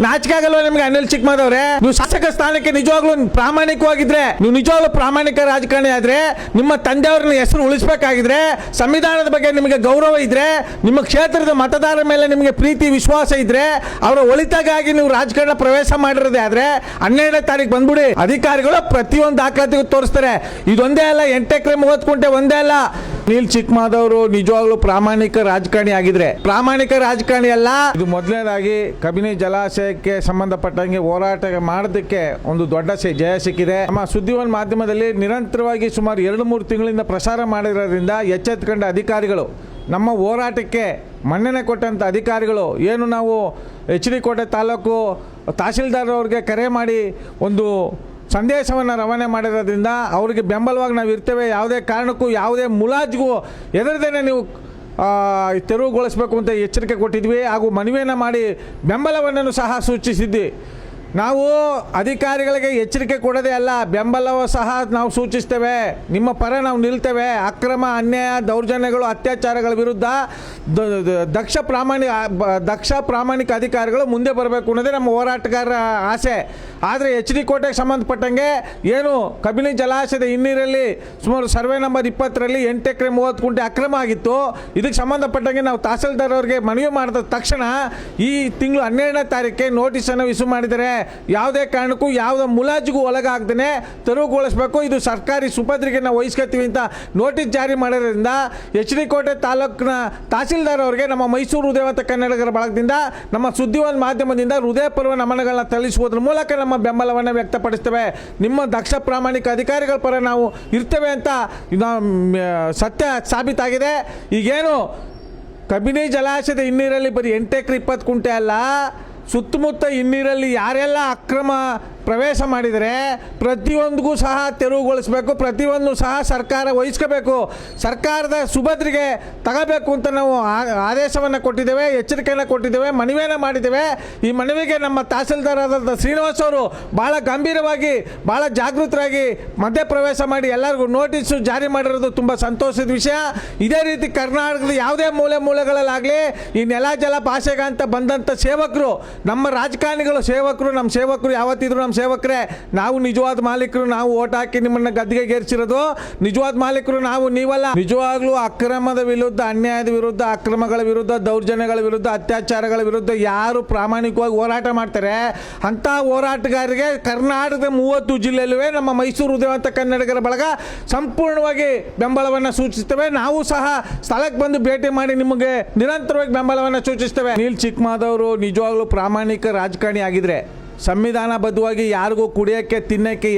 ನಾಚಿಕೆ ಆಗಲ್ವಾ ನಿಮ್ಗೆ ಅನಿಲ್ ಚಿಕ್ಕಮಾದವ್ರೆ ನೀವು ಶಾಸಕ ಸ್ಥಾನಕ್ಕೆ ನಿಜವಾಗ್ಲೂ ಪ್ರಾಮಾಣಿಕವಾಗಿದ್ರೆ, ನೀವು ನಿಜವಾಗ್ಲೂ ಪ್ರಾಮಾಣಿಕ ರಾಜಕಾರಣಿ ಆದ್ರೆ, ನಿಮ್ಮ ತಂದೆಯವ್ರನ್ನ ಹೆಸರು ಉಳಿಸ್ಬೇಕಾಗಿದ್ರೆ, ಸಂವಿಧಾನದ ಬಗ್ಗೆ ನಿಮಗೆ ಗೌರವ ಇದ್ರೆ, ನಿಮ್ಮ ಕ್ಷೇತ್ರದ ಮತದಾರರ ಮೇಲೆ ನಿಮಗೆ ಪ್ರೀತಿ, ವಿಶ್ವಾಸ ಇದ್ರೆ, ಅವರ ಒಳಿತಾಗಿ ನೀವು ರಾಜಕಾರಣ ಪ್ರವೇಶ ಮಾಡಿರೋದೇ ಆದ್ರೆ, ಹನ್ನೆರಡನೇ ತಾರೀಕು ಬಂದ್ಬಿಡಿ. ಅಧಿಕಾರಿಗಳು ಪ್ರತಿಯೊಂದು ದಾಖಲಾತಿಗೂ ತೋರಿಸ್ತಾರೆ. ಇದೊಂದೇ ಅಲ್ಲ, ಎಂಟು ಎಕರೆ ಮೂವತ್ತು ಕುಂಟೆ ಒಂದೇ ಅಲ್ಲ. ನೀಲ್ ಚಿಕ್ಕಮಾದವರು ನಿಜವಾಗ್ಲೂ ಪ್ರಾಮಾಣಿಕ ರಾಜಕಾರಣಿ ಆಗಿದ್ರೆ. ಪ್ರಾಮಾಣಿಕ ರಾಜಕಾರಣಿ ಅಲ್ಲ. ಇದು ಮೊದಲನೇದಾಗಿ ಕಬಿನಿ ಜಲಾಶಯಕ್ಕೆ ಸಂಬಂಧಪಟ್ಟಂಗೆ ಹೋರಾಟ ಮಾಡೋದಕ್ಕೆ ಒಂದು ದೊಡ್ಡ ಜಯ ಸಿಕ್ಕಿದೆ. ನಮ್ಮ ಸುದ್ದಿವನ್ ಮಾಧ್ಯಮದಲ್ಲಿ ನಿರಂತರವಾಗಿ ಸುಮಾರು ಎರಡು ಮೂರು ತಿಂಗಳಿಂದ ಪ್ರಸಾರ ಮಾಡಿರೋದ್ರಿಂದ ಎಚ್ಚೆತ್ಕೊಂಡ ಅಧಿಕಾರಿಗಳು, ನಮ್ಮ ಹೋರಾಟಕ್ಕೆ ಮನ್ನಣೆ ಕೊಟ್ಟಂಥ ಅಧಿಕಾರಿಗಳು, ಏನು ನಾವು ಎಚ್ ಡಿ ಕೋಟೆ ತಾಲೂಕು ತಹಸೀಲ್ದಾರ್ ಅವ್ರಿಗೆ ಕರೆ ಮಾಡಿ ಒಂದು ಸಂದೇಶವನ್ನು ರವಾನೆ ಮಾಡಿರೋದ್ರಿಂದ ಅವರಿಗೆ ಬೆಂಬಲವಾಗಿ ನಾವು ಇರ್ತೇವೆ. ಯಾವುದೇ ಕಾರಣಕ್ಕೂ ಯಾವುದೇ ಮುಲಾಜಿಗೂ ಎದರದೇನೆ ನೀವು ತೆರವುಗೊಳಿಸಬೇಕು ಅಂತ ಎಚ್ಚರಿಕೆ ಕೊಟ್ಟಿದ್ವಿ. ಹಾಗೂ ಮನವಿಯನ್ನು ಮಾಡಿ ಬೆಂಬಲವನ್ನು ಸಹ ಸೂಚಿಸಿದ್ವಿ. ನಾವು ಅಧಿಕಾರಿಗಳಿಗೆ ಎಚ್ಚರಿಕೆ ಕೊಡೋದೇ ಅಲ್ಲ, ಬೆಂಬಲವೂ ಸಹ ನಾವು ಸೂಚಿಸ್ತೇವೆ. ನಿಮ್ಮ ಪರ ನಾವು ನಿಲ್ತೇವೆ. ಅಕ್ರಮ, ಅನ್ಯಾಯ, ದೌರ್ಜನ್ಯಗಳು, ಅತ್ಯಾಚಾರಗಳ ವಿರುದ್ಧ ದಕ್ಷ ಪ್ರಾಮಾಣಿಕ ದಕ್ಷ ಪ್ರಾಮಾಣಿಕ ಅಧಿಕಾರಿಗಳು ಮುಂದೆ ಬರಬೇಕು ಅನ್ನೋದೇ ನಮ್ಮ ಹೋರಾಟಗಾರರ ಆಸೆ. ಆದರೆ ಎಚ್ ಡಿ ಕೋಟೆಗೆ ಸಂಬಂಧಪಟ್ಟಂಗೆ ಏನು ಕಬಿನಿ ಜಲಾಶಯದ ಹಿನ್ನೀರಲ್ಲಿ ಸುಮಾರು ಸರ್ವೆ ನಂಬರ್ ಇಪ್ಪತ್ತರಲ್ಲಿ ಎಂಟು ಎಕರೆ ಮೂವತ್ತು ಕುಂಟೆ ಅಕ್ರಮ ಆಗಿತ್ತು. ಇದಕ್ಕೆ ಸಂಬಂಧಪಟ್ಟಂಗೆ ನಾವು ತಹಸೀಲ್ದಾರ್ ಅವರಿಗೆ ಮನವಿ ಮಾಡಿದ ತಕ್ಷಣ ಈ ತಿಂಗಳು ಹನ್ನೆರಡನೇ ತಾರೀಕಿಗೆ ನೋಟಿಸನ್ನು ಇಶ್ಯೂ ಮಾಡಿದರೆ ಯಾವುದೇ ಕಾರಣಕ್ಕೂ ಯಾವುದೇ ಮುಲಾಜಿಗೂ ಒಳಗಾಗ್ದೇ ತೆರವುಗೊಳಿಸಬೇಕು. ಇದು ಸರ್ಕಾರಿ ಸುಪತ್ರಿಗೆ ನಾವು ವಹಿಸ್ಕೊತೀವಿ ಅಂತ ನೋಟಿಸ್ ಜಾರಿ ಮಾಡೋದ್ರಿಂದ ಎಚ್ ಡಿ ಕೋಟೆ ತಾಲೂಕಿನ ತಹಸೀಲ್ದಾರ್ ಅವರಿಗೆ ನಮ್ಮ ಮೈಸೂರು ಹೃದಯವಂತ ಕನ್ನಡಿಗರ ಬಳಗದಿಂದ ನಮ್ಮ ಸುದ್ದಿವಾದ ಮಾಧ್ಯಮದಿಂದ ಹೃದಯಪೂರ್ವ ನಮನಗಳನ್ನ ತಲ್ಲಿಸುವುದರ ಮೂಲಕ ನಮ್ಮ ಬೆಂಬಲವನ್ನು ವ್ಯಕ್ತಪಡಿಸ್ತೇವೆ. ನಿಮ್ಮ ದಕ್ಷ ಪ್ರಾಮಾಣಿಕ ಅಧಿಕಾರಿಗಳ ಪರ ನಾವು ಇರ್ತೇವೆ ಅಂತ ಸತ್ಯ ಸಾಬೀತಾಗಿದೆ. ಈಗೇನು ಕಬಿನಿ ಜಲಾಶಯದ ಹಿನ್ನೀರಲ್ಲಿ ಬರೀ ಎಂಟು ಎಕರೆ ಇಪ್ಪತ್ತು ಕುಂಟೆ ಅಲ್ಲ, ಸುತ್ತಮುತ್ತ ಹಿನ್ನೀರಲ್ಲಿ ಯಾರೆಲ್ಲ ಅಕ್ರಮ ಪ್ರವೇಶ ಮಾಡಿದರೆ ಪ್ರತಿಯೊಂದಿಗೂ ಸಹ ತೆರವುಗೊಳಿಸಬೇಕು ಪ್ರತಿಯೊಂದು ಸಹ ಸರ್ಕಾರ ವಹಿಸ್ಕೋಬೇಕು. ಸರ್ಕಾರದ ಸುಭದ್ರಿಗೆ ತಗೋಬೇಕು ಅಂತ ನಾವು ಆದೇಶವನ್ನು ಕೊಟ್ಟಿದ್ದೇವೆ, ಎಚ್ಚರಿಕೆಯನ್ನು ಕೊಟ್ಟಿದ್ದೇವೆ, ಮನವಿಯನ್ನು ಮಾಡಿದ್ದೇವೆ. ಈ ಮನವಿಗೆ ನಮ್ಮ ತಹಸೀಲ್ದಾರ್ ಆದಂಥ ಶ್ರೀನಿವಾಸ್ ಅವರು ಭಾಳ ಗಂಭೀರವಾಗಿ ಭಾಳ ಜಾಗೃತರಾಗಿ ಮಧ್ಯಪ್ರವೇಶ ಮಾಡಿ ಎಲ್ಲರಿಗೂ ನೋಟಿಸು ಜಾರಿ ಮಾಡಿರೋದು ತುಂಬ ಸಂತೋಷದ ವಿಷಯ. ಇದೇ ರೀತಿ ಕರ್ನಾಟಕದ ಯಾವುದೇ ಮೂಲೆ ಮೂಲೆಗಳಲ್ಲಾಗಲಿ ಈ ನೆಲ, ಜಲ ಭಾಷೆಗ ಅಂತ ಬಂದಂಥ ಸೇವಕರು, ನಮ್ಮ ರಾಜಕಾರಣಿಗಳು ಸೇವಕರು, ನಮ್ಮ ಸೇವಕರು ಯಾವತ್ತಿದ್ರು ನಮ್ಮ ಸೇವಕರೇ, ನಾವು ನಿಜವಾದ ಮಾಲೀಕರು, ನಾವು ಓಟ್ ಹಾಕಿ ನಿಮ್ಮನ್ನ ಗದ್ದಿಗೆ ಏರಿಸಿರೋದು. ನಿಜವಾದ ಮಾಲೀಕರು ನಾವು, ನೀವಲ್ಲ. ನಿಜವಾಗ್ಲೂ ಅಕ್ರಮದ ವಿರುದ್ಧ, ಅನ್ಯಾಯದ ವಿರುದ್ಧ, ಅಕ್ರಮಗಳ ವಿರುದ್ಧ, ದೌರ್ಜನ್ಯಗಳ ವಿರುದ್ಧ, ಅತ್ಯಾಚಾರಗಳ ವಿರುದ್ಧ ಯಾರು ಪ್ರಾಮಾಣಿಕವಾಗಿ ಹೋರಾಟ ಮಾಡ್ತಾರೆ. ಅಂತ ಹೋರಾಟಗಾರರಿಗೆ ಕರ್ನಾಟಕದ ಮೂವತ್ತು ಜಿಲ್ಲೆಯಲ್ಲೂ ನಮ್ಮ ಮೈಸೂರು ಹೃದಯವಂತ ಕನ್ನಡಿಗರ ಬಳಗ ಸಂಪೂರ್ಣವಾಗಿ ಬೆಂಬಲವನ್ನು ಸೂಚಿಸುತ್ತೇವೆ. ನಾವು ಸಹ ಸ್ಥಳಕ್ಕೆ ಬಂದು ಭೇಟಿ ಮಾಡಿ ನಿಮಗೆ ನಿರಂತರವಾಗಿ ಬೆಂಬಲವನ್ನು ಸೂಚಿಸ್ತೇವೆ ನೀಲ್ ಚಿಕ್ಕಮಾದವರು ನಿಜವಾಗ್ಲೂ ಪ್ರಾಮಾಣಿಕ ರಾಜಕಾರಣಿ ಆಗಿದ್ರೆ. ಸಂವಿಧಾನಬದ್ಧವಾಗಿ ಯಾರಿಗೂ ಕುಡಿಯೋಕ್ಕೆ, ತಿನ್ನೋಕ್ಕೆ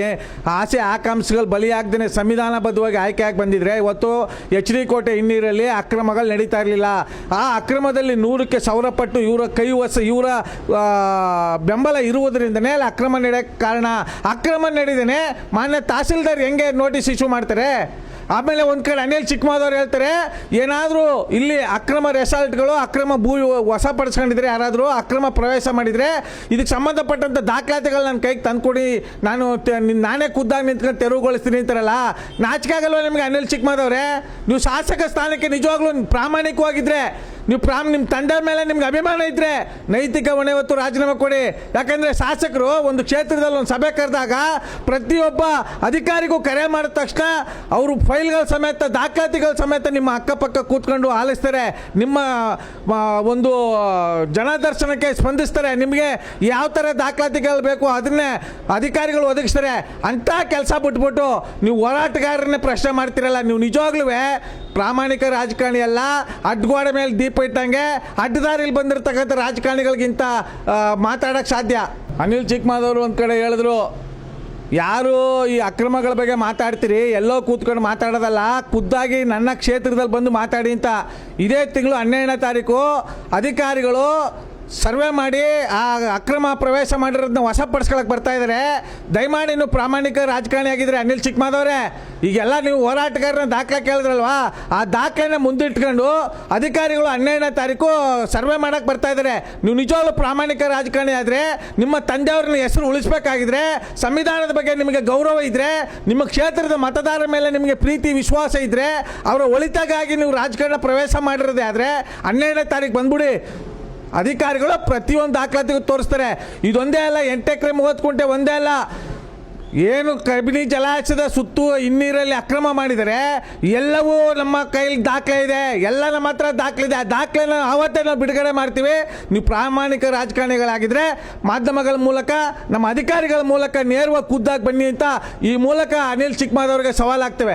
ಆಸೆ, ಆಕಾಂಕ್ಷೆಗಳು ಬಲಿಯಾಗ್ದೇ ಸಂವಿಧಾನಬದ್ಧವಾಗಿ ಆಗಿ ಬಂದಿದ್ರೆ, ಇವತ್ತು ಎಚ್ ಡಿ ಕೋಟೆ ಹಿನ್ನೀರಲ್ಲಿ ಅಕ್ರಮಗಳು ನಡೀತಾ ಇರಲಿಲ್ಲ. ಆ ಅಕ್ರಮದಲ್ಲಿ ನೂರಕ್ಕೆ ಸಾವಿರ ಇವರ ಕೈ ವಸ ಇವರ ಬೆಂಬಲ ಇರುವುದರಿಂದನೇ ಅಲ್ಲಿ ಅಕ್ರಮ ನಡೆಯೋಕ್ಕೆ ಕಾರಣ. ಅಕ್ರಮ ನಡೆದೇನೆ ಮಾನ್ಯ ತಹಸೀಲ್ದಾರ್ ಹೆಂಗೆ ನೋಟಿಸ್ ಇಶ್ಯೂ ಮಾಡ್ತಾರೆ? ಆಮೇಲೆ ಒಂದು ಕಡೆ ಅನಿಲ್ ಚಿಕ್ಕಮಾದವ್ರು ಹೇಳ್ತಾರೆ, ಏನಾದರೂ ಇಲ್ಲಿ ಅಕ್ರಮ ರೆಸಾರ್ಟ್ಗಳು ಅಕ್ರಮ ಭೂ ವಶಪಡಿಸ್ಕೊಂಡಿದ್ರೆ ಯಾರಾದರೂ ಅಕ್ರಮ ಪ್ರವೇಶ ಮಾಡಿದರೆ, ಇದಕ್ಕೆ ಸಂಬಂಧಪಟ್ಟಂಥ ದಾಖಲಾತಿಗಳು ನನ್ನ ಕೈಗೆ ತಂದುಕೊಡಿ, ನಾನು ನಾನೇ ಖುದ್ದಾಗಿ ನಿಂತ್ಕೊಂಡು ತೆರವುಗೊಳಿಸ್ತೀನಿ ಅಂತಾರಲ್ಲ ನಾಚಿಕೆ ಆಗಲ್ವ ನಿಮಗೆ ಅನಿಲ್ ಚಿಕ್ಕಮಾದವ್ರೆ ನೀವು ಶಾಸಕ ಸ್ಥಾನಕ್ಕೆ ನಿಜವಾಗ್ಲೂ ಪ್ರಾಮಾಣಿಕವಾಗಿದ್ದರೆ ನೀವು ಪ್ರಾಮ್ ನಿಮ್ಮ ತಂಡ ಮೇಲೆ ನಿಮ್ಗೆ ಅಭಿಮಾನ ಇದ್ರೆ ನೈತಿಕ ಹೊಣೆ ಹೊತ್ತು ರಾಜೀನಾಮೆ ಕೊಡಿ. ಯಾಕಂದರೆ ಶಾಸಕರು ಒಂದು ಕ್ಷೇತ್ರದಲ್ಲಿ ಒಂದು ಸಭೆ ಕರೆದಾಗ ಪ್ರತಿಯೊಬ್ಬ ಅಧಿಕಾರಿಗೂ ಕರೆ ಮಾಡಿದ ತಕ್ಷಣ ಅವರು ಫೈಲ್ಗಳ ಸಮೇತ, ದಾಖಲಾತಿಗಳ ಸಮೇತ ನಿಮ್ಮ ಅಕ್ಕಪಕ್ಕ ಕೂತ್ಕೊಂಡು ಆಲಿಸ್ತಾರೆ. ನಿಮ್ಮ ಒಂದು ಜನದರ್ಶನಕ್ಕೆ ಸ್ಪಂದಿಸ್ತಾರೆ. ನಿಮಗೆ ಯಾವ ಥರ ದಾಖಲಾತಿಗಳು ಬೇಕು ಅದನ್ನೇ ಅಧಿಕಾರಿಗಳು ಒದಗಿಸ್ತಾರೆ. ಅಂಥ ಕೆಲಸ ಬಿಟ್ಬಿಟ್ಟು ನೀವು ಹೋರಾಟಗಾರರನ್ನೇ ಪ್ರಶ್ನೆ ಮಾಡ್ತಿರಲ್ಲ. ನೀವು ನಿಜವಾಗ್ಲೂ ಪ್ರಾಮಾಣಿಕ ರಾಜಕಾರಣಿ ಅಲ್ಲ ಅಡ್ಗೋಡೆ ಮೇಲೆ ದೀಪ ಇಟ್ಟಂಗೆ ಅಡ್ಡದಾರಿಲಿ ಬಂದಿರತಕ್ಕಂಥ ರಾಜಕಾರಣಿಗಳಿಗಿಂತ ಮಾತಾಡೋಕ್ಕೆ ಸಾಧ್ಯ. ಅನಿಲ್ ಚಿಕ್ಕಮಾದವರು ಒಂದು ಕಡೆ ಹೇಳಿದ್ರು, ಯಾರು ಈ ಅಕ್ರಮಗಳ ಬಗ್ಗೆ ಮಾತಾಡ್ತೀರಿ? ಎಲ್ಲೋ ಕೂತ್ಕೊಂಡು ಮಾತಾಡೋದಲ್ಲ, ಖುದ್ದಾಗಿ ನನ್ನ ಕ್ಷೇತ್ರದಲ್ಲಿ ಬಂದು ಮಾತಾಡಿ ಅಂತ. ಇದೇ ತಿಂಗಳು ಹನ್ನೆರಡನೇ ತಾರೀಕು, ಅಧಿಕಾರಿಗಳು ಸರ್ವೆ ಮಾಡಿ, ಆ ಅಕ್ರಮ ಪ್ರವೇಶ ಮಾಡಿರೋದನ್ನ ವಶಪಡಿಸ್ಕೊಳಕ್ಕೆ ಬರ್ತಾ ಇದ್ದಾರೆ ದಯಮಾಡಿ ನೀವು ಪ್ರಾಮಾಣಿಕ ರಾಜಕಾರಣಿ ಆಗಿದ್ರೆ ಅನಿಲ್ ಚಿಕ್ಕಮಾದವ್ರೆ, ಈಗೆಲ್ಲ ನೀವು ಹೋರಾಟಗಾರನ ದಾಖಲೆ ಕೇಳಿದ್ರಲ್ವಾ? ಆ ದಾಖಲೆನ ಮುಂದಿಟ್ಕೊಂಡು ಅಧಿಕಾರಿಗಳು ಹನ್ನೆರಡನೇ ತಾರೀಕು ಸರ್ವೆ ಮಾಡಕ್ಕೆ ಬರ್ತಾ ಇದ್ದಾರೆ ನೀವು ನಿಜವಾಗ್ಲೂ ಪ್ರಾಮಾಣಿಕ ರಾಜಕಾರಣಿ ಆದರೆ, ನಿಮ್ಮ ತಂದೆಯವ್ರನ್ನ ಹೆಸರು ಉಳಿಸ್ಬೇಕಾಗಿದ್ರೆ, ಸಂವಿಧಾನದ ಬಗ್ಗೆ ನಿಮಗೆ ಗೌರವ ಇದ್ದರೆ ನಿಮ್ಮ ಕ್ಷೇತ್ರದ ಮತದಾರರ ಮೇಲೆ ನಿಮಗೆ ಪ್ರೀತಿ, ವಿಶ್ವಾಸ ಇದ್ದರೆ ಅವರ ಒಳಿತಾಗಾಗಿ ನೀವು ರಾಜಕಾರಣ ಪ್ರವೇಶ ಮಾಡಿರೋದೇ ಆದರೆ, ಹನ್ನೆರಡನೇ ತಾರೀಕು ಬಂದ್ಬಿಡಿ. ಅಧಿಕಾರಿಗಳು ಪ್ರತಿಯೊಂದು ದಾಖಲಾತಿಗೂ ತೋರಿಸ್ತಾರೆ, ಇದೊಂದೇ ಅಲ್ಲ, ಎಂಟು ಎಕರೆ ಮೂವತ್ತು ಒಂದೇ ಅಲ್ಲ. ಏನು ಕಬಿನಿ ಜಲಾಶಯದ ಸುತ್ತು, ಹಿನ್ನೀರಲ್ಲಿ ಅಕ್ರಮ ಮಾಡಿದರೆ, ಎಲ್ಲವೂ ನಮ್ಮ ಕೈಲಿ ದಾಖಲೆ ಇದೆ, ಎಲ್ಲ ನಮ್ಮ ಹತ್ರ ದಾಖಲೆ ಇದೆ. ಆ ದಾಖಲೆನ ಆವತ್ತೇ ನಾವು ಬಿಡುಗಡೆ ಮಾಡ್ತೀವಿ. ನೀವು ಪ್ರಾಮಾಣಿಕ ರಾಜಕಾರಣಿಗಳಾಗಿದ್ದರೆ ಮಾಧ್ಯಮಗಳ ಮೂಲಕ, ನಮ್ಮ ಅಧಿಕಾರಿಗಳ ಮೂಲಕ ನೇರವಾಗಿ ಖುದ್ದಾಗಿ ಬನ್ನಿ ಅಂತ ಈ ಮೂಲಕ ಅನಿಲ್ ಚಿಕ್ಕಮಾದವ್ರಿಗೆ ಸವಾಲಾಗ್ತೇವೆ.